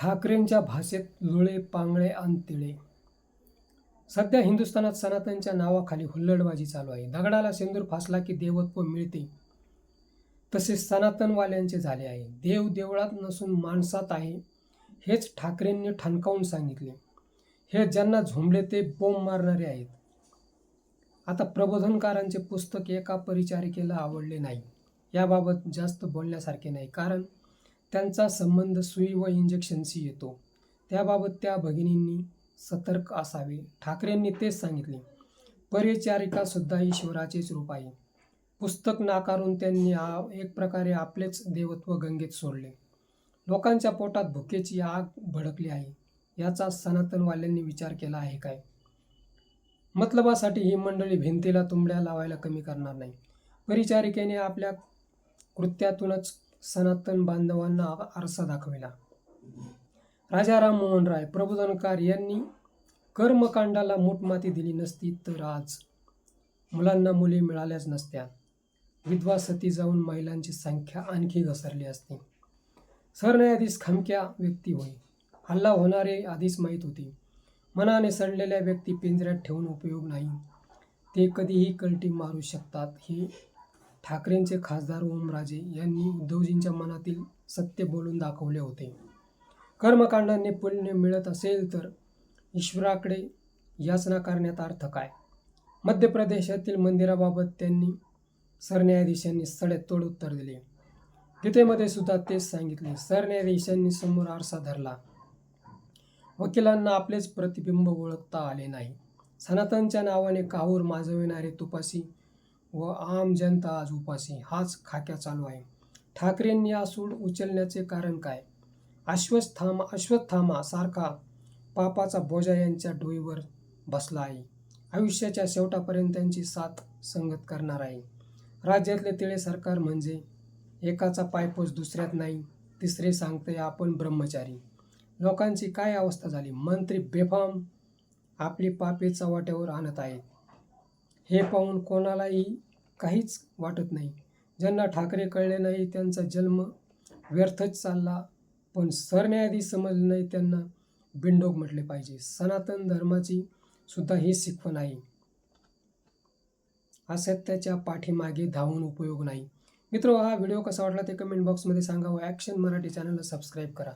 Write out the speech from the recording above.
ठाकरेंच्या भाषेत लुळे पांगळे आणि तिळे. सध्या हिंदुस्थानात सनातनच्या नावाखाली हुल्लडबाजी चालू आहे. दगडाला सेंदूर फासला की देवत्व मिळते. तसे सनातनवाल्यांचे झाले आहे. देव देवळात नसून माणसात आहे हेच ठाकरेंनी ठणकावून सांगितले. हे ज्यांना झोंबले ते बोंब मारणारे आहेत. आता प्रबोधनकारांचे पुस्तक एका परिचारिकेला आवडले नाही. याबाबत जास्त बोलण्यासारखे नाही. कारण त्यांचा संबंध सुई व इंजेक्शनशी येतो. त्याबाबत त्या भगिनींनी सतर्क असावे. ठाकरेंनी तेच सांगितले. परिचारिका सुद्धा ईश्वराचेच रूप आहे. पुस्तक नाकारून त्यांनी एक प्रकारे आपलेच देवत्व गंगेत सोडले. लोकांच्या पोटात भुकेची आग भडकली आहे. याचा सनातनवाल्यांनी विचार केला आहे काय? मतलबासाठी ही मंडळी भिंतीला तुंबड्या लावायला कमी करणार नाही. परिचारिकेने आपल्या कृत्यातूनच सनातन बांधवांना आरसा दाखविला. राजा राममोहन राय प्रबोधनकार यांनी कर्मकांडाला मोठमाती दिली नसती तर आज मुलांना मुली मिळाल्याच नसत्या. विधवा सती जाऊन महिलांची संख्या आणखी घसरली असती. सरन्यायाधीश खमक्या व्यक्ती होई हल्ला होणारे आधीच माहीत होती. मनाने सडलेल्या व्यक्ती पिंजऱ्यात ठेवून उपयोग नाही. ते कधीही कलटी मारू शकतात हे ठाकरेंचे खासदार ओमराजे यांनी उद्धवजींच्या मनातील सत्य बोलून दाखवले होते. कर्मकांडाने पुण्य मिळत असेल तर ईश्वराकडे याचना करण्यात अर्थ काय? मध्य प्रदेशातील मंदिराबाबत त्यांनी सरन्यायाधीशांनी सडेतोड उत्तर दिले. गीतेमध्ये सुद्धा तेच सांगितले. सरन्यायाधीशांनी समोर आरसा धरला. वकिलांना आपलेच प्रतिबिंब ओळखता आले नाही. सनातनच्या नावाने काहूर माजविणारे तुपासी व आम जनता आज उपासी हाच खाक्या चालू आहे. ठाकरेंनी हा सूड उचलण्याचे कारण काय? अश्वस्थामा अश्वत्थामा सारखा पापाचा बोजा यांच्या डोईवर बसला आहे. आयुष्याच्या शेवटापर्यंत त्यांची साथ संगत करणार आहे. राज्यातले तिळे सरकार म्हणजे एकाचा पायपोस दुसऱ्यात नाही तिसरे सांगते आपण ब्रह्मचारी. लोकांची काय अवस्था झाली? मंत्री बेफाम आपली पापे चव्हाट्यावर आणत आहेत. हे पाहून कोणालाही काहीच वाटत नाही. ज्यांना ठाकरे कळले नाही त्यांचा जन्म व्यर्थच चालला. पण सरन्यायाधीश समजले नाही त्यांना बिंडोक म्हटले पाहिजे. सनातन धर्माची सुद्धा ही शिकवण आहे. असत्याच्या पाठीमागे धावून उपयोग नाही. मित्र हा व्हिडिओ कसा वाटला ते कमेंट बॉक्समध्ये सांगा व ॲक्शन मराठी चॅनलला सबस्क्राईब करा.